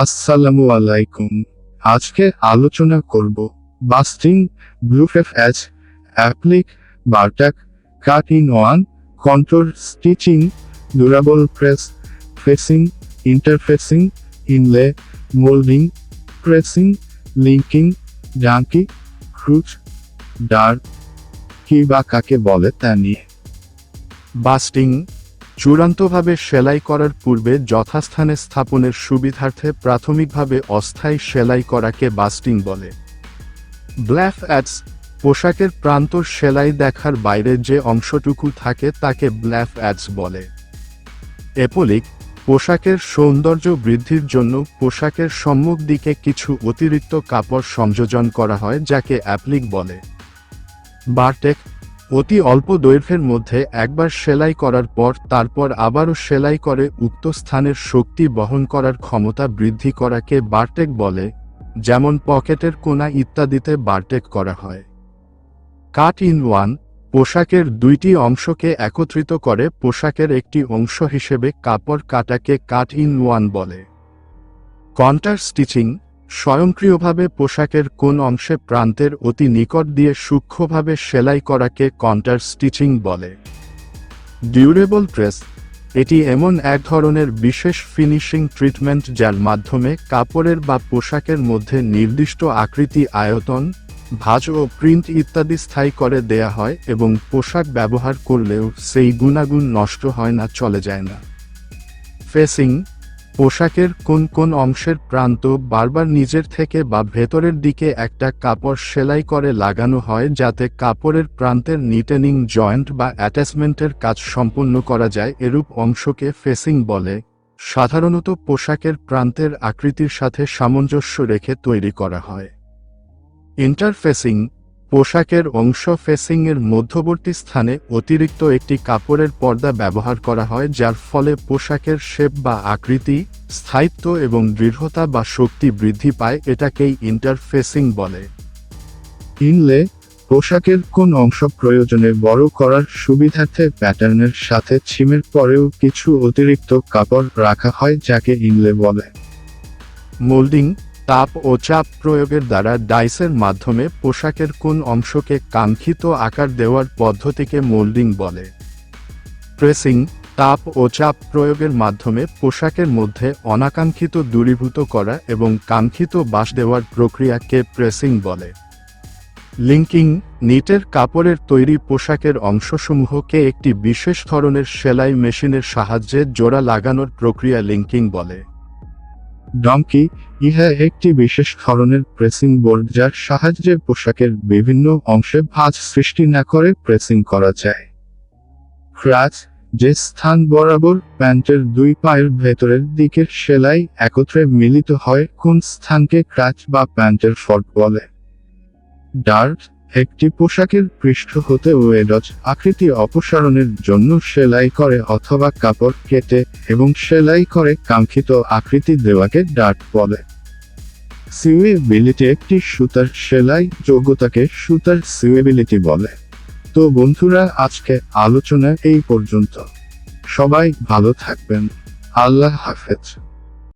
আসসালামু আলাইকুম। আজকে আলোচনা করব বাস্টিং, ব্লুফেফ অ্যাচ applique, bartack, cut in one, control stitching durable press, facing, interfacing, inlay, moulding, pressing, linking, ডাঙ্কি crutch dark কি বা কাকে বলে তা নিয়ে। বাস্টিং চূড়ান্তভাবে সেলাই করার পূর্বে যথাস্থানে স্থাপনের সুবিধার্থে প্রাথমিকভাবে অস্থায়ী সেলাই করাকে বাস্টিং বলে। ব্ল্যাফ অ্যাডস, পোশাকের প্রান্ত সেলাই দেখার বাইরে যে অংশটুকু থাকে তাকে ব্ল্যাফ অ্যাডস বলে। এপলিক, পোশাকের সৌন্দর্য বৃদ্ধির জন্য পোশাকের সম্মুখ দিকে কিছু অতিরিক্ত কাপড় সংযোজন করা হয় যাকে অ্যাপ্লিক বলে। বারটেক অতি অল্প দৈর্ঘ্যের মধ্যে একবার সেলাই করার পর তারপর আবারও সেলাই করে উক্ত স্থানের শক্তি বহন করার ক্ষমতা বৃদ্ধি করাকে বারটেক বলে, যেমন পকেটের কোনা ইত্যাদিতে বারটেক করা হয়। কাট ইন ওয়ান, পোশাকের দুইটি অংশকে একত্রিত করে পোশাকের একটি অংশ হিসেবে কাপড় কাটাকে কাট ইন ওয়ান বলে। কন্টার স্টিচিং স্বয়ংক্রিয়ভাবে পোশাকের কোন অংশে প্রান্তের অতি নিকট দিয়ে সূক্ষ্মভাবে সেলাই করাকে কন্টার স্টিচিং বলে। ডিউরেবল প্রেস এটি এমন এক ধরনের বিশেষ ফিনিশিং ট্রিটমেন্ট যার মাধ্যমে কাপড়ের বা পোশাকের মধ্যে নির্দিষ্ট আকৃতি আয়তন, ভাঁজ ও প্রিন্ট ইত্যাদি স্থায়ী করে দেয়া হয় এবং পোশাক ব্যবহার করলেও সেই গুণাগুণ নষ্ট হয় না, চলে যায় না। ফেসিং। পোশাকের কোন কোন অংশের প্রান্ত বারবার নিজের থেকে বা ভেতরের দিকে একটা কাপড় সেলাই করে লাগানো হয় যাতে কাপড়ের প্রান্তের নিটেনিং জয়েন্ট বা অ্যাটাচমেন্টের কাজ সম্পন্ন করা যায়, এরূপ অংশকে ফেসিং বলে। সাধারণত পোশাকের প্রান্তের আকৃতির সাথে সামঞ্জস্য রেখে তৈরি করা হয়। ইন্টারফেসিং পোশাকের অংশ ফেসিংয়ের মধ্যবর্তী স্থানে অতিরিক্ত একটি কাপড়ের পর্দা ব্যবহার করা হয়, যার ফলে পোশাকের শেপ বা আকৃতি, স্থায়িত্ব এবং দৃঢ়তা বা শক্তি বৃদ্ধি পায়, এটাকেই ইন্টারফেসিং বলে। ইনলে, পোশাকের কোন অংশ প্রয়োজনে বড় করার সুবিধার্থে প্যাটার্নের সাথে ছিমের পরেও কিছু অতিরিক্ত কাপড় রাখা হয়, যাকে ইনলে বলে। মোল্ডিং তাপ ও চাপ প্রয়োগের দ্বারা ডাইসের মাধ্যমে পোশাকের কোন অংশকে কাঙ্ক্ষিত আকার দেওয়ার পদ্ধতিকে মোল্ডিং বলে। প্রেসিং, তাপ ও চাপ প্রয়োগের মাধ্যমে পোশাকের মধ্যে অনাকাঙ্ক্ষিত দূরীভূত করা এবং কাঙ্ক্ষিত বাস দেওয়ার প্রক্রিয়াকে প্রেসিং বলে। লিঙ্কিং, নিটের কাপড়ের তৈরি পোশাকের অংশসমূহকে একটি বিশেষ ধরনের সেলাই মেশিনের সাহায্যে জোড়া লাগানোর প্রক্রিয়া লিঙ্কিং বলে। ডঙ্কি ইহা একটি বিশেষ ধরনের প্রেসিং বোর্ড যার সাহায্যে পোশাকের বিভিন্ন অংশে ভাঁজ সৃষ্টি না করে প্রেসিং করা যায়। ক্রাচ, যে স্থান বরাবর প্যান্টের দুই পায়ের ভেতরের দিকের সেলাই একত্রে মিলিত হয়, কোন স্থানকে ক্রাচ বা প্যান্টের ফট বলে। ডার্ট একটি পোশাকের পৃষ্ঠ হতে ওয়েডজ আকৃতি অপসারণের জন্য সেলাই করে অথবা কাপড় কেটে এবং সেলাই করে কাঙ্ক্ষিত আকৃতি দেওয়াকে ডার্ট বলে। সিউয়েবিলিটি একটি সুতার সেলাই যোগ্যতাকে সুতার সিউয়েবিলিটি বলে। তো বন্ধুরা, আজকে আলোচনা এই পর্যন্ত। সবাই ভালো থাকবেন। আল্লাহ হাফেজ।